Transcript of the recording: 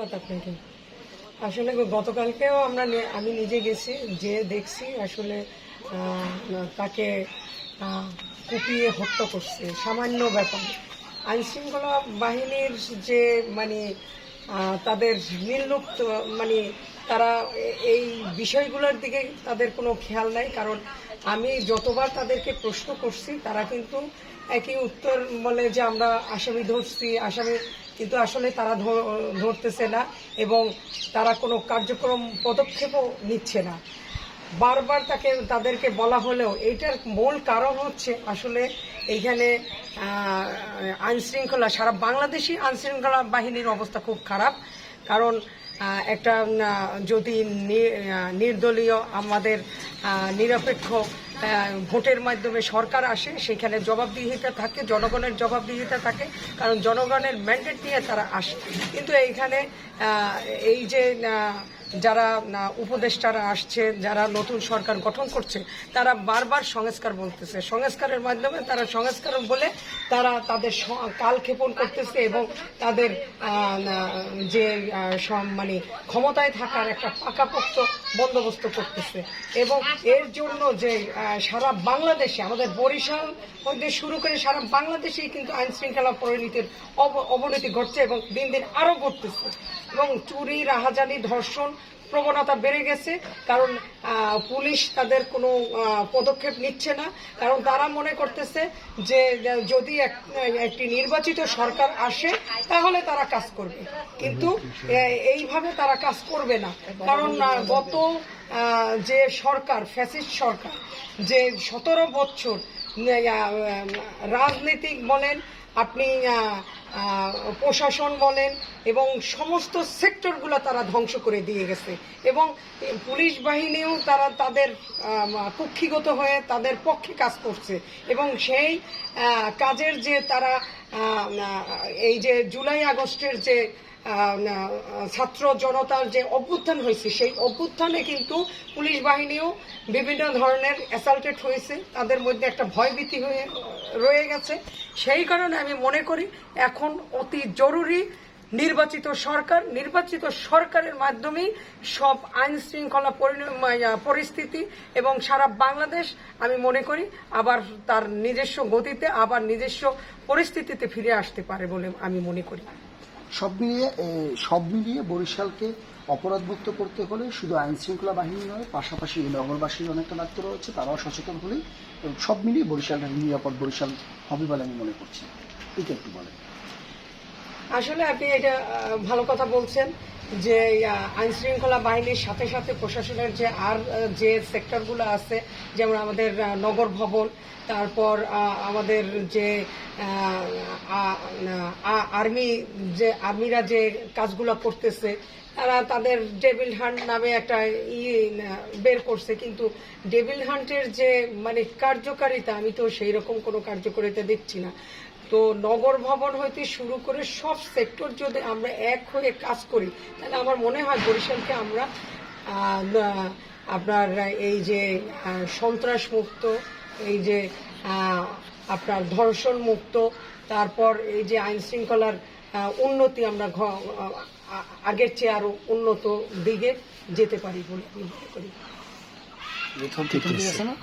ধন্যবাদ আপনাকে। আসলে গতকালকেও আমরা আমি নিজে গেছি, যে দেখছি আসলে তাকে কুপিয়ে হত্যা করছে। সামান্য ব্যাপার। আইনশৃঙ্খলা বাহিনীর যে মানে তাদের নির্লুপ্ত মানে তারা এই বিষয়গুলোর দিকে তাদের কোনো খেয়াল নাই, কারণ আমি যতবার তাদেরকে প্রশ্ন করছি, তারা কিন্তু একই উত্তর বলে যে আমরা আসামি ধরছি আসামি কিন্তু আসলে তারা ধর- ধরতেছে না এবং তারা কোনো কার্যক্রম পদক্ষেপও নিচ্ছে না। বারবার তাকে, তাদেরকে বলা হলেও এইটার মূল কারণ হচ্ছে আসলে এইখানে আইন শৃঙ্খলা সারা বাংলাদেশি আইন শৃঙ্খলা বাহিনীর অবস্থা খুব খারাপ। কারণ একটা যদি নির্দলীয় আমাদের নিরপেক্ষ ভোটের মাধ্যমে সরকার আসে, সেখানে জবাবদিহিতা থাকে, জনগণের জবাবদিহিতা থাকে, কারণ জনগণের ম্যান্ডেট নিয়ে তারা আসে। কিন্তু এইখানে এই যে যারা উপদেষ্টারা আসছে যারা নতুন সরকার গঠন করছে, তারা বারবার সংস্কার বলতেছে। সংস্কারের মাধ্যমে তারা সংস্কার বলে তারা তাদের কালক্ষেপণ করতেছে এবং তাদের যে মানে ক্ষমতায় থাকার একটা পাকাপোক্ত বন্দোবস্ত করতেছে। এবং এর জন্য যে সারা বাংলাদেশে, আমাদের বরিশাল হইতে শুরু করে সারা বাংলাদেশেই কিন্তু আইন শৃঙ্খলা পরিণতির অব- অবনতি ঘটছে এবং দিন দিন আরও ঘটতেছে। এবং চুরি, রাহাজানি, ধর্ষণ প্রবণতা বেড়ে গেছে, কারণ পুলিশ তাদের কোনো পদক্ষেপ নিচ্ছে না। কারণ তারা মনে করতেছে যে যদি একটি নির্বাচিত সরকার আসে, তাহলে তারা কাজ করবে। কিন্তু এইভাবে তারা কাজ করবে না। কারণ গত যে সরকার, ফ্যাসিস্ট সরকার, যে সতেরো বছর রাজনীতিক বলেন আপনি প্রশাসন বলেন এবং সমস্ত সেক্টরগুলো তারা ধ্বংস করে দিয়ে গেছে। এবং পুলিশ বাহিনীও তারা তাদের কক্ষিগত হয়ে তাদের পক্ষে কাজ করছে। এবং সেই কাজের যে তারা এই যে জুলাই আগস্টের যে ছাত্র জনতার যে অভ্যুত্থান হয়েছে, সেই অভ্যুত্থানে কিন্তু পুলিশ বাহিনীও বিভিন্ন ধরনের অ্যাসাল্টেড হয়েছে। তাদের মধ্যে একটা ভয়ভীতি হয়ে, রয়ে গেছে। সেই কারণে আমি মনে করি এখন অতি জরুরি নির্বাচিত সরকার, নির্বাচিত সরকারের মাধ্যমেই সব আইন শৃঙ্খলা পরিস্থিতি এবং সারা বাংলাদেশ, আমি মনে করি, আবার তার নিজস্ব গতিতে, আবার নিজস্ব পরিস্থিতিতে ফিরে আসতে পারে বলে আমি মনে করি। সব মিলিয়ে সব মিলিয়ে বরিশালকে অপরাধমুক্ত করতে হলে শুধু আইন শৃঙ্খলা বাহিনী নয়, পাশাপাশি নগরবাসীর অনেকটা দায়িত্ব রয়েছে, তারাও সচেতন হলে সব মিলিয়ে বরিশালটা নিরাপদ বরিশাল হবে বলে আমি মনে করছি। এটা একটু বলেন। আসলে আপনি এটা ভালো কথা বলছেন যে আইন শৃঙ্খলা বাহিনীর সাথে সাথে প্রশাসনের যে আর যে সেক্টরগুলো আছে, যেমন আমাদের নগর ভবন, তারপর আমাদের যে আর্মি, যে আর্মিরা যে কাজগুলো করতেছে, তারা তাদের ডেভিল হান্ট নামে একটা ই বের করছে। কিন্তু ডেভিল হান্টের যে মানে কার্যকারিতা, আমি তো সেই রকম কোনো কার্যকারিতা দেখছি না। তো নগর ভবন হইতে শুরু করে সব সেক্টর যদি আমরা এক হয়ে কাজ করি তাহলে আমার মনে হয় বরিশালকে আমরা আপনার এই যে সন্ত্রাস মুক্ত এই যে আপনার ধর্ষণ মুক্ত তারপর এই যে আইন শৃঙ্খলার উন্নতি আমরা ঘ- আগের চেয়ে আরও উন্নত দিকে যেতে পারি বলে আমি মনে করি।